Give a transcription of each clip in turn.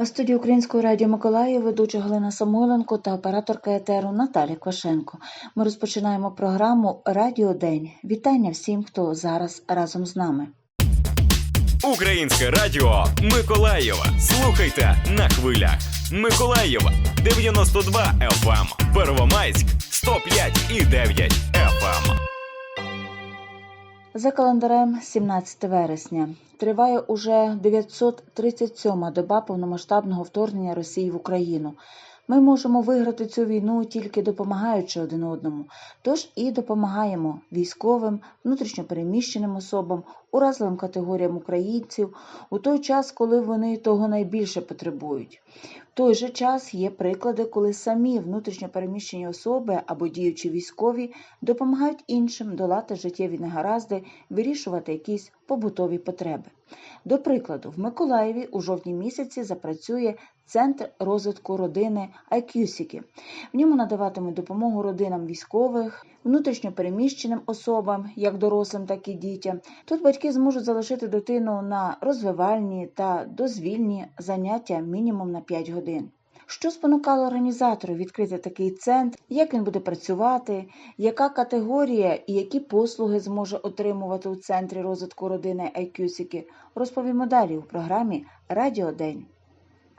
На студії Української радіо Миколаїв ведуча Галина Самойленко та операторка етеру Наталя Квашенко. Ми розпочинаємо програму Радіо День. Вітання всім, хто зараз разом з нами. Українське радіо Миколаєва. Слухайте на хвилях. Миколаєва 92 FM, Первомайськ 105 і 9 FM. За календарем 17 вересня триває уже 937-ма доба повномасштабного вторгнення Росії в Україну. Ми можемо виграти цю війну тільки допомагаючи один одному. Тож і допомагаємо військовим, внутрішньопереміщеним особам, уразливим категоріям українців у той час, коли вони того найбільше потребують. В той же час є приклади, коли самі внутрішньопереміщені особи або діючі військові допомагають іншим долати життєві негаразди, вирішувати якісь побутові потреби. До прикладу, в Миколаєві у жовтні місяці запрацює Центр розвитку родини Айкюсіки. В ньому надаватимуть допомогу родинам військових, внутрішньопереміщеним особам, як дорослим, так і дітям. Тут батьки зможуть залишити дитину на розвивальні та дозвільні заняття мінімум на 5 годин. Що спонукало організатору відкрити такий центр, як він буде працювати, яка категорія і які послуги зможе отримувати у центрі розвитку родини Айкюсіки, розповімо далі у програмі Радіо День.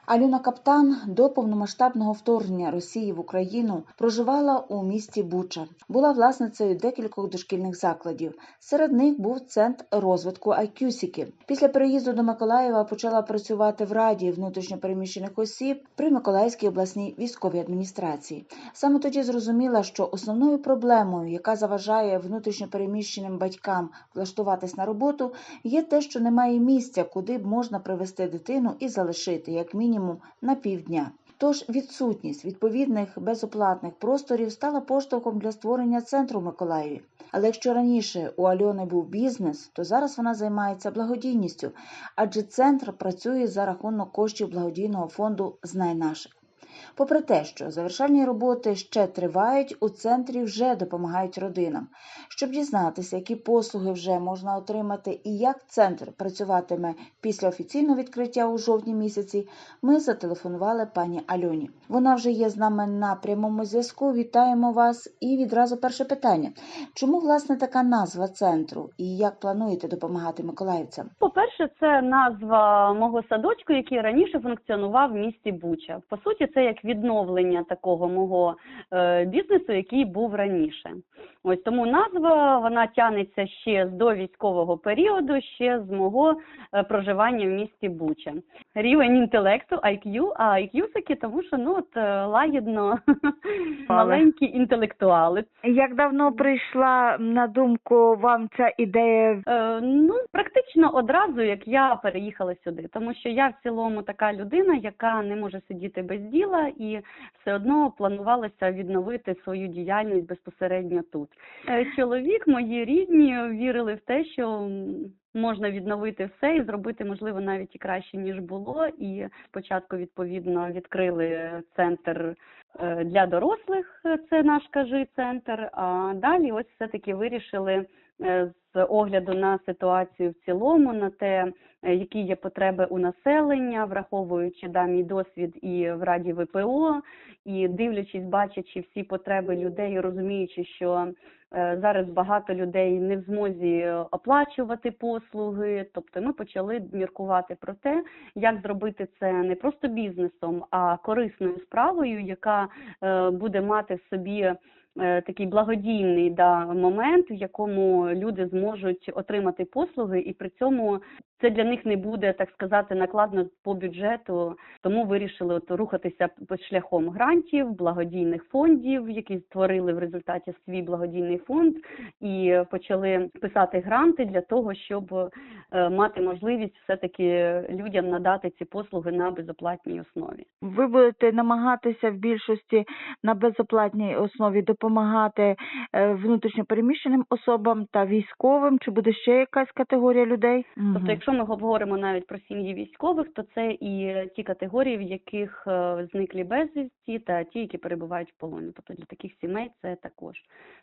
Альона Каптан до повномасштабного вторгнення Росії в Україну проживала у місті Буча. Була власницею декількох дошкільних закладів. Серед них був центр розвитку Айкюсіки. Після переїзду до Миколаєва почала працювати в раді внутрішньопереміщених осіб при Миколаївській обласній військовій адміністрації. Саме тоді зрозуміла, що основною проблемою, яка заважає внутрішньопереміщеним батькам влаштуватись на роботу, є те, що немає місця, куди б можна привезти дитину і залишити, як мінімум, на півдня. Тож відсутність відповідних безоплатних просторів стала поштовхом для створення центру в Миколаєві. Але якщо раніше у Альони був бізнес, то зараз вона займається благодійністю, адже центр працює за рахунок коштів благодійного фонду Знай наших. Попри те, що завершальні роботи ще тривають, у центрі вже допомагають родинам. Щоб дізнатися, які послуги вже можна отримати і як центр працюватиме після офіційного відкриття у жовтні місяці, ми зателефонували пані Альоні. Вона вже є з нами на прямому зв'язку. Вітаємо вас. І відразу перше питання: чому власне така назва центру і як плануєте допомагати миколаївцям? По-перше, це назва мого садочку, який раніше функціонував в місті Буча. По суті, це як відновлення такого мого е, бізнесу, який був раніше. Ось тому назва вона тягнеться ще з довійськового періоду, ще з мого е, проживання в місті Буча. Рівень інтелекту IQ, а IQ таки, тому що ну от е, лагідно маленькі інтелектуали. Як давно прийшла на думку вам ця ідея? Е, ну, практично одразу, як я переїхала сюди, тому що я в цілому така людина, яка не може сидіти без діла, і все одно планувалося відновити свою діяльність безпосередньо тут. Е, чоловік, мої рідні вірили в те, що можна відновити все і зробити, можливо, навіть і краще ніж було. І спочатку відповідно відкрили центр е, для дорослих, е, це наш кажи центр. А далі ось все таки вирішили з огляду на ситуацію в цілому, на те, е, які є потреби у населення, враховуючи да, мій досвід і в Раді ВПО, і дивлячись, бачачи всі потреби людей, розуміючи, що е, зараз багато людей не в змозі оплачувати послуги. Тобто ми почали міркувати про те, як зробити це не просто бізнесом, а корисною справою, яка е, буде мати в собі е, такий благодійний да, момент, в якому люди зможуть отримати послуги, і при цьому це для них не буде, так сказати, накладно по бюджету. Тому вирішили от рухатися по шляхом грантів, благодійних фондів, які створили в результаті свій благодійний фонд, і почали писати гранти для того, щоб е, мати можливість все таки людям надати ці послуги на безоплатній основі. Ви будете намагатися в більшості на безоплатній основі допомагати е, внутрішньопереміщеним особам та військовим? Чи буде ще якась категорія людей? Тобто, якщо якщо ми говоримо навіть про сім'ї військових, то це і ті категорії, в яких е, зниклі безвісті, та ті, які перебувають в полоні. Тобто для таких сімей це також.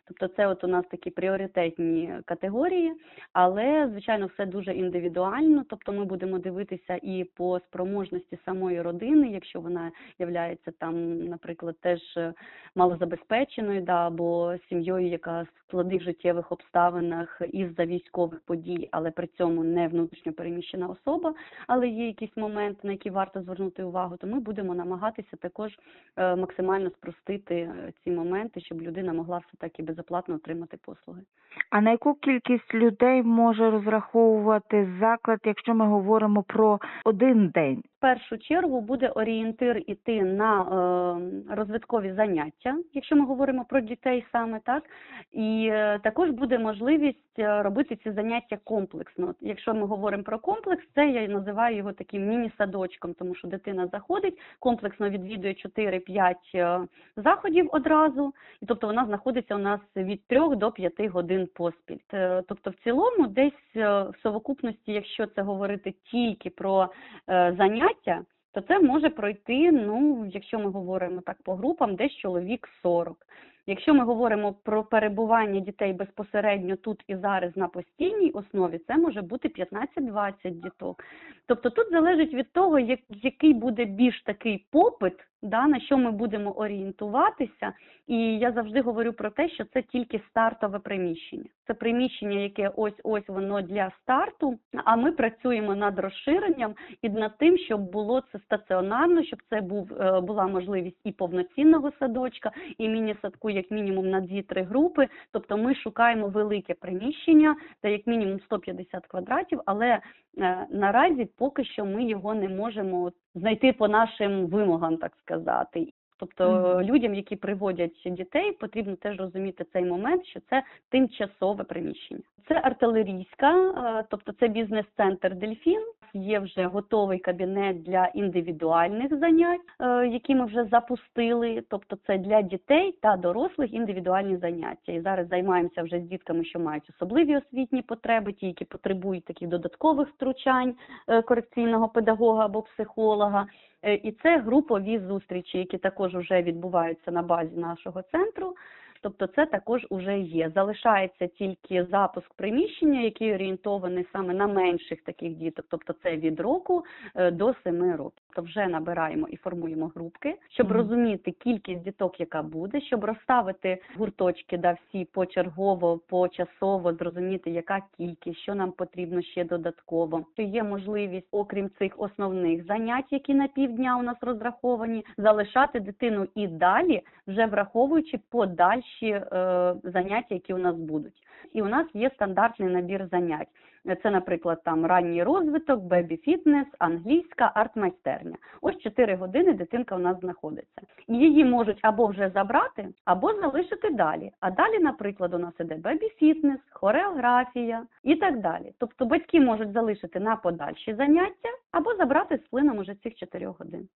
Тобто, це от у нас такі пріоритетні категорії, але звичайно все дуже індивідуально. Тобто, ми будемо дивитися і по спроможності самої родини, якщо вона являється там, наприклад, теж е, малозабезпеченою, да, або сім'єю, яка в складних життєвих обставинах із-за військових подій, але при цьому не внутрішньо переміщена особа, але є якісь моменти, на які варто звернути увагу, то ми будемо намагатися також е, максимально спростити е, ці моменти, щоб людина могла все таки безоплатно отримати послуги. А на яку кількість людей може розраховувати заклад, якщо ми говоримо про один день? В першу чергу буде орієнтир іти на е, розвиткові заняття, якщо ми говоримо про дітей саме так, і е, також буде можливість е, робити ці заняття комплексно. Якщо ми говоримо комплекс, це я називаю його таким міні-садочком, тому що дитина заходить, комплексно відвідує 4-5 е, заходів одразу, і тобто вона знаходиться у нас від 3 до 5 годин поспіль. Е, Тобто, в цілому, десь е, в совокупності, якщо це говорити тільки про заняття, то це може пройти, ну, якщо ми говоримо так по групам, десь чоловік 40. Якщо ми говоримо про перебування дітей безпосередньо тут і зараз на постійній основі, це може бути 15-20 діток. Тобто тут залежить від того, який буде більш такий попит, да, на що ми будемо орієнтуватися. І я завжди говорю про те, що це тільки стартове приміщення. Це приміщення, яке ось-ось воно для старту, а ми працюємо над розширенням і над тим, щоб було це стаціонарно, щоб це був е, була можливість і повноцінного садочка, і міні-садку, як мінімум на 2-3 групи. Тобто ми шукаємо велике приміщення, це як мінімум 150 квадратів, але е, наразі поки що ми його не можемо знайти по нашим вимогам, так сказати. Тобто Мгм. людям, які приводять дітей, потрібно теж розуміти цей момент, що це тимчасове приміщення. Це артилерійська, е, тобто це бізнес-центр Дельфін. Є вже готовий кабінет для індивідуальних занять, е, які ми вже запустили. Тобто це для дітей та дорослих індивідуальні заняття. І зараз займаємося вже з дітками, що мають особливі освітні потреби, ті, які потребують таких додаткових втручань е, корекційного педагога або психолога. І це групові зустрічі, які також вже відбуваються на базі нашого центру. Тобто це також уже є. Залишається тільки запуск приміщення, який орієнтований саме на менших таких діток, тобто це від року е, до 7 років. Тобто вже набираємо і формуємо групки, щоб розуміти кількість діток, яка буде, щоб розставити гурточки да всі почергово, почасово, зрозуміти, яка кількість, що нам потрібно ще додатково. Чи є можливість, окрім цих основних занять, які на півдня у нас розраховані, залишати дитину і далі, вже враховуючи подальші е, заняття, які у нас будуть. І у нас є стандартний набір занять. Це, наприклад, там ранній розвиток, бебі-фітнес, англійська, арт-майстерня. Ось 4 години дитинка у нас знаходиться. Її можуть або вже забрати, або залишити далі. А далі, наприклад, у нас іде бебі-фітнес, хореографія і так далі. Тобто батьки можуть залишити на подальші заняття або забрати з плином уже цих 4 годин.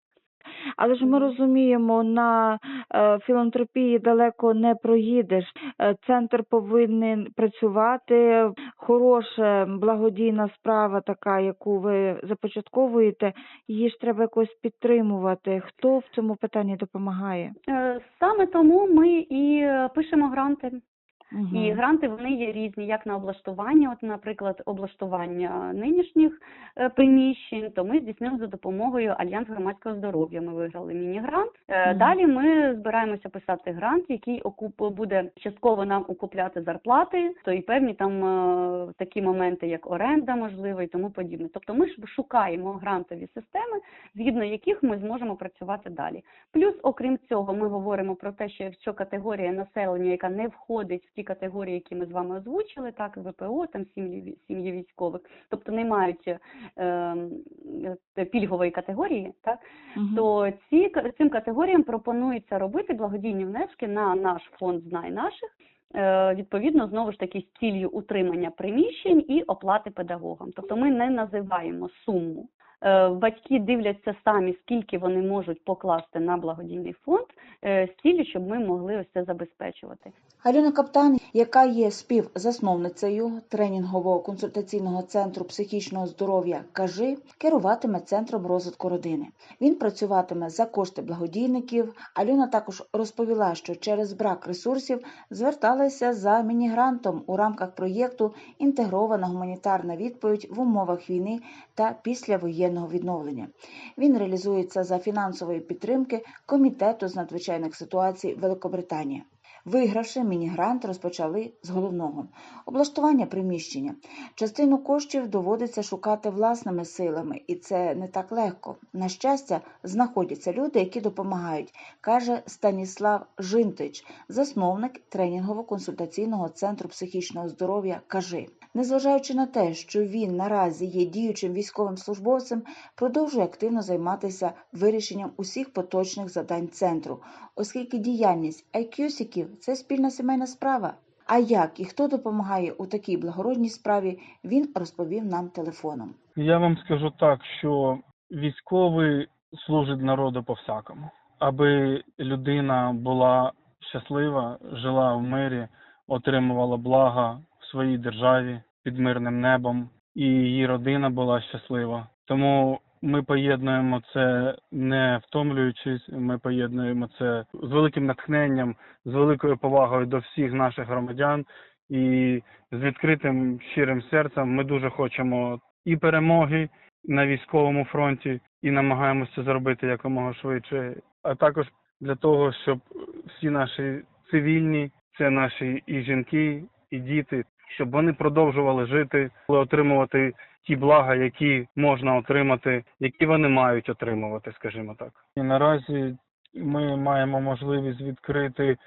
Але ж ми розуміємо, на е, філантропії далеко не проїдеш. Е, Центр повинен працювати. Хороша благодійна справа, така, яку ви започатковуєте, її ж треба якось підтримувати. Хто в цьому питанні допомагає? Е, Саме тому ми і пишемо гранти. Мгм. І гранти вони є різні, як на облаштування, от, наприклад, облаштування нинішніх е, приміщень, то ми здійснили за допомогою Альянс громадського здоров'я. Ми виграли міні-грант. Мгм. Далі ми збираємося писати грант, який окуп буде частково нам окупляти зарплати, то і певні там е, такі моменти, як оренда, можливо, і тому подібне. Тобто ми ж шукаємо грантові системи, згідно яких ми зможемо працювати далі. Плюс, окрім цього, ми говоримо про те, що якщо категорія населення, яка не входить в ті категорії, які ми з вами озвучили, так ВПО, там сім'ї сім'ї військових, тобто не мають е, е, пільгової категорії, так Мгм. то ці цим категоріям пропонується робити благодійні внески на наш фонд знай наших. е, Відповідно, знову ж таки з ціллю утримання приміщень і оплати педагогам. Тобто ми не називаємо суму е, батьки дивляться самі, скільки вони можуть покласти на благодійний фонд, з цілі, щоб ми могли ось це забезпечувати. Альона Каптан, яка є співзасновницею тренінгового консультаційного центру психічного здоров'я Кажи, керуватиме центром розвитку родини. Він працюватиме за кошти благодійників. Альона також розповіла, що через брак ресурсів зверталася за міні-грантом у рамках проєкту Інтегрована гуманітарна відповідь в умовах війни та післявоєнного відновлення. Він реалізується за фінансової підтримки Комітету з надзвичайних ситуацій Великобританії. Вигравши міні-грант, розпочали з головного облаштування приміщення. Частину коштів доводиться шукати власними силами, і це не так легко. На щастя, знаходяться люди, які допомагають, каже Станіслав Жинтич, засновник тренінгово-консультаційного центру психічного здоров'я Кажи. Незважаючи на те, що він наразі є діючим військовим службовцем, продовжує активно займатися вирішенням усіх поточних завдань центру, оскільки діяльність айкюсіків – це спільна сімейна справа. А як і хто допомагає у такій благородній справі, він розповів нам телефоном. Я вам скажу так, що військовий служить народу по всякому, аби людина була щаслива, жила в мирі, отримувала блага своїй державі під мирним небом, і її родина була щаслива. Тому ми поєднуємо це не втомлюючись, ми поєднуємо це з великим натхненням, з великою повагою до всіх наших громадян і з відкритим щирим серцем. Ми дуже хочемо і перемоги на військовому фронті, і намагаємося зробити якомога швидше. А також для того, щоб всі наші цивільні, це наші і жінки, і діти, щоб вони продовжували жити, отримувати ті блага, які можна отримати, які вони мають отримувати, скажімо так. І наразі ми маємо можливість відкрити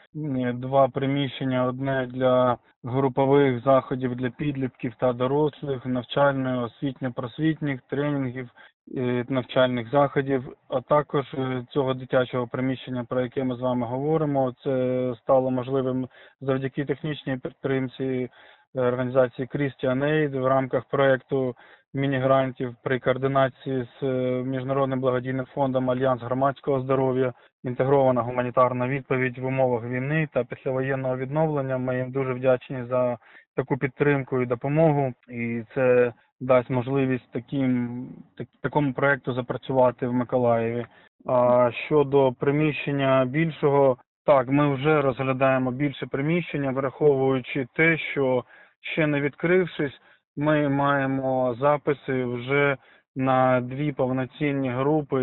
два приміщення: одне для групових заходів для підлітків та дорослих, навчально освітньо-просвітніх тренінгів, е, навчальних заходів, а також е, цього дитячого приміщення, про яке ми з вами говоримо. Це стало можливим завдяки технічній підтримці організації Christian Aid в рамках проекту міні-грантів при координації з е, міжнародним благодійним фондом Альянс громадського здоров'я, інтегрована гуманітарна відповідь в умовах війни та післявоєнного відновлення. Ми їм дуже вдячні за таку підтримку і допомогу, і це дасть можливість таким так, такому проекту запрацювати в Миколаєві. А щодо приміщення більшого, так ми вже розглядаємо більше приміщення, враховуючи те, що ще не відкрившись, ми маємо записи вже на дві повноцінні групи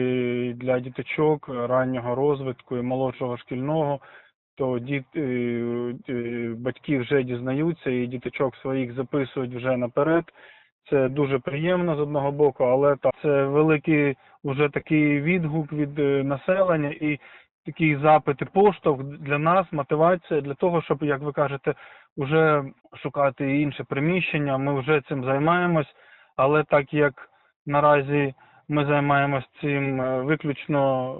для діточок раннього розвитку і молодшого шкільного. То діт, е, е, батьки вже дізнаються і діточок своїх записують вже наперед. Це дуже приємно з одного боку, але та це великий вже такий відгук від е, населення і такий запит і поштовх для нас, мотивація для того, щоб, як ви кажете, вже шукати інше приміщення. Ми вже цим займаємось, але так як наразі ми займаємось цим е, виключно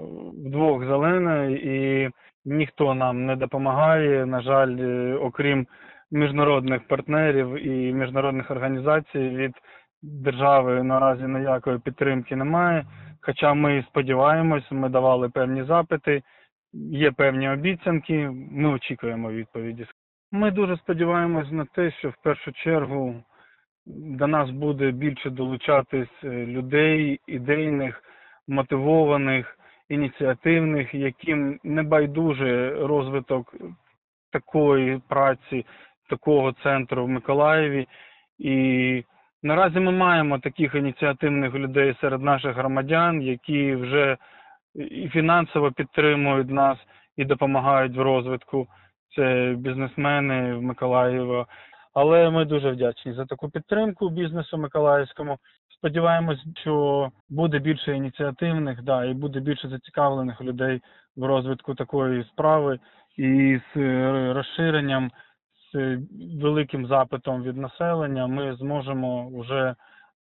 вдвох зелене і ніхто нам не допомагає. На жаль, е, окрім міжнародних партнерів і міжнародних організацій від держави наразі ніякої підтримки немає. Хоча ми сподіваємось, ми давали певні запити, є певні обіцянки, ми очікуємо відповіді. Ми дуже сподіваємось на те, що в першу чергу до нас буде більше долучатись е, людей, ідейних, мотивованих, ініціативних, яким не байдуже розвиток такої праці, такого центру в Миколаєві. І наразі ми маємо таких ініціативних людей серед наших громадян, які вже і фінансово підтримують нас і допомагають в розвитку. Це бізнесмени в Миколаєво. Але ми дуже вдячні за таку підтримку бізнесу миколаївському. Сподіваємось, що буде більше ініціативних, да, і буде більше зацікавлених людей в розвитку такої справи і з е, розширенням, великим запитом від населення ми зможемо вже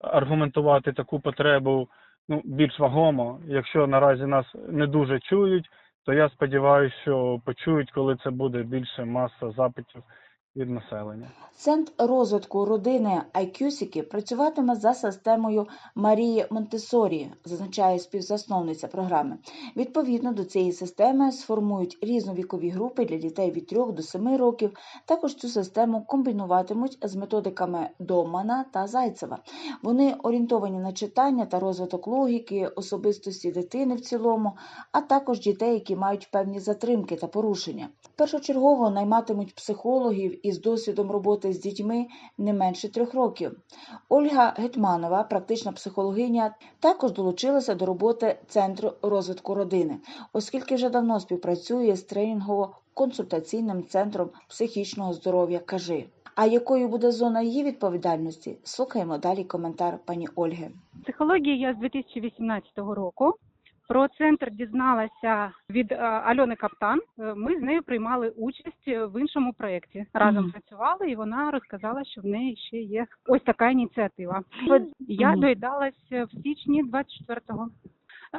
аргументувати таку потребу ну, більш вагомо. Якщо наразі нас не дуже чують, то я сподіваюся, що почують, коли це буде більше маса запитів від населення. Центр розвитку родини Айкюсіки працюватиме за системою Марії Монтесорі, зазначає співзасновниця програми. Відповідно до цієї системи сформують різновікові групи для дітей від 3 до 7 років. Також цю систему комбінуватимуть з методиками Домана та Зайцева. Вони орієнтовані на читання та розвиток логіки, особистості дитини в цілому, а також дітей, які мають певні затримки та порушення. Першочергово найматимуть психологів із досвідом роботи з дітьми не менше трьох років. Ольга Гетманова, практична психологиня, також долучилася до роботи Центру розвитку родини, оскільки вже давно співпрацює з тренінгово-консультаційним центром психічного здоров'я Кажи. А якою буде зона її відповідальності? Слухаємо далі коментар пані Ольги. Психології я з 2018 року. Про центр дізналася від е, Альони Каптан. Е, Ми з нею приймали участь в іншому проєкті. Разом Мгм. працювали, і вона розказала, що в неї ще є ось така ініціатива. Я Мгм. доєдналась в січні 24-го.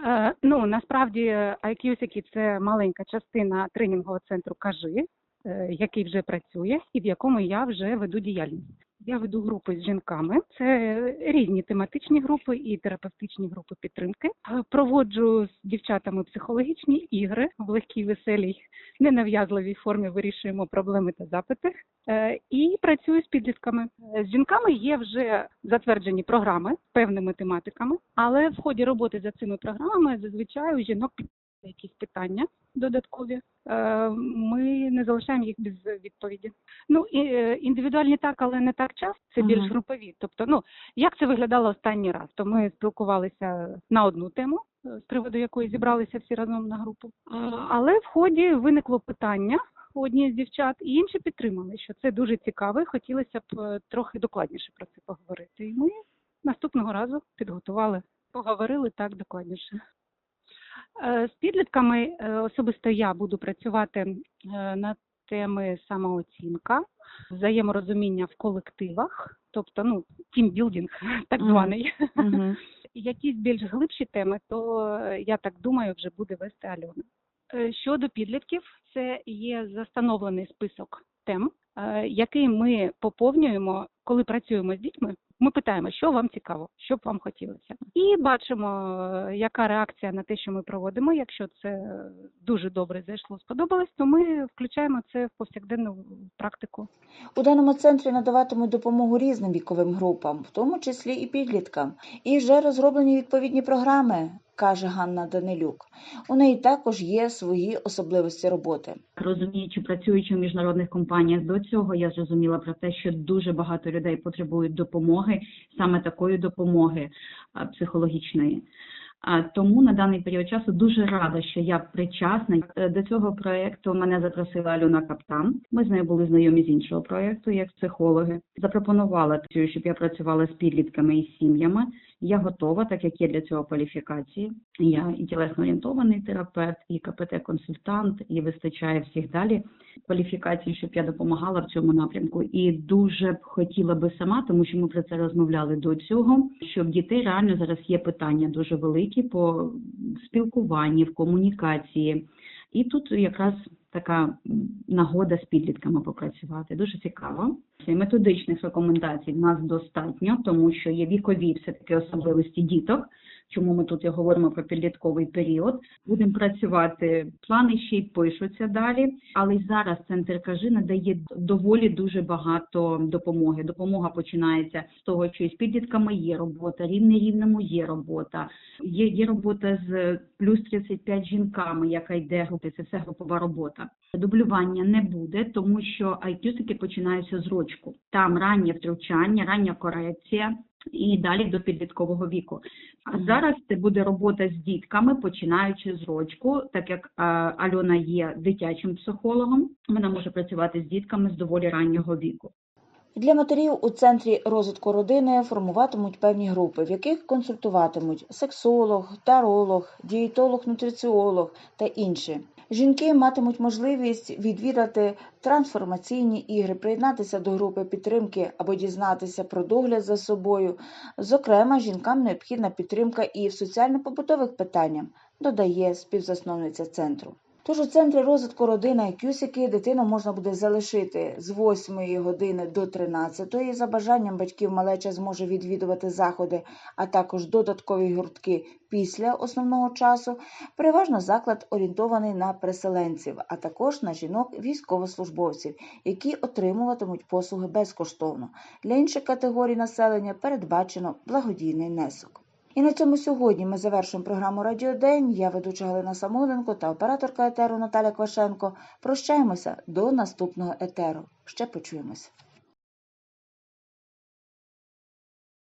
Е, Ну насправді IQSIC – це маленька частина тренінгового центру Кажи, е, який вже працює і в якому я вже веду діяльність. Я веду групи з жінками. Це різні тематичні групи і терапевтичні групи підтримки. Е, Проводжу з дівчатами психологічні ігри в легкій, веселій, ненав'язливій формі. Вирішуємо проблеми та запити. Е, І працюю з підлітками. Е, З жінками є вже затверджені програми певними тематиками, але в ході роботи за цими програмами зазвичай у жінок якісь питання додаткові. Е, Ми не залишаємо їх без відповіді. Ну і е, індивідуальні так, але не так часто. Це більш групові. Тобто, ну як це виглядало останній раз? То ми спілкувалися на одну тему, е, з приводу якої зібралися всі разом на групу. Але в ході виникло питання у одній з дівчат, і інші підтримали, що це дуже цікаво. і Хотілося б трохи докладніше про це поговорити. І ми наступного разу підготували, поговорили так докладніше. Е, З підлітками е, особисто я буду працювати е, на теми самооцінка, взаєморозуміння в колективах, тобто ну тімбілдинг, так званий. Якісь більш глибші теми, то я так думаю, вже буде вести Альона. Щодо підлітків, це є застановлений список тем, який ми поповнюємо, коли працюємо з дітьми. Ми питаємо, що вам цікаво, що б вам хотілося, і бачимо, е, яка реакція на те, що ми проводимо. Якщо це дуже добре зайшло, сподобалось, то ми включаємо це в повсякденну практику. У даному центрі надаватимуть допомогу різним віковим групам, в тому числі і підліткам. І вже розроблені відповідні програми, каже Ганна Данилюк. У неї також є свої особливості роботи. Розуміючи, працюючи в міжнародних компаніях до цього, я зрозуміла про те, що дуже багато людей потребують допомоги, саме такої допомоги психологічної. Тому на даний період часу дуже рада, що я причасна Е, до цього проєкту. Мене запросила Альона Каптан. Ми з нею були знайомі з іншого проєкту, як психологи. Запропонувала щоб я працювала з підлітками і сім'ями. Я готова, так як є для цього кваліфікації. Я і тілесно орієнтований терапевт, і КПТ-консультант, і вистачає всіх далі кваліфікацій, щоб я допомагала в цьому напрямку. І дуже б хотіла би сама, тому що ми про це розмовляли до цього. Що в дітей реально зараз є питання дуже великі по спілкуванні, в комунікації. І тут якраз така нагода з підлітками попрацювати. Дуже цікаво. Методичних рекомендацій в нас достатньо, тому що є вікові все-таки особливості діток. Чому ми тут і говоримо про підлітковий період? Будемо працювати. Плани ще й пишуться далі, але й зараз центр кажи надає доволі дуже багато допомоги. Допомога починається з того, що із підлітками є робота, рівне рівному є робота. Є, є робота з плюс 35 жінками, яка йде групи. Це все групова робота. Дублювання не буде, тому що IQ-сики починаються з рочку. Там раннє втручання, рання корекція. І далі до підліткового віку. А зараз це буде робота з дітками, починаючи з рочку, так як а, Альона є дитячим психологом, вона може працювати з дітками з доволі раннього віку. Для матерів у центрі розвитку родини формуватимуть певні групи, в яких консультуватимуть сексолог, таролог, дієтолог, нутриціолог та інші. Жінки матимуть можливість відвідати трансформаційні ігри, приєднатися до групи підтримки або дізнатися про догляд за собою. Зокрема, жінкам необхідна підтримка і в соціально-побутових питаннях, додає співзасновниця центру. Тож у центрі розвитку родина і кюсики дитину можна буде залишити з 8 години до 13. За бажанням батьків малеча зможе відвідувати заходи, а також додаткові гуртки після основного часу. Переважно заклад орієнтований на переселенців, а також на жінок військовослужбовців, які отримуватимуть послуги безкоштовно. Для інших категорій населення передбачено благодійний внесок. І на цьому сьогодні ми завершуємо програму Радіодень. Я ведуча Галина Самоленко та операторка етеру Наталя Квашенко. Прощаємося до наступного етеру. Ще почуємося.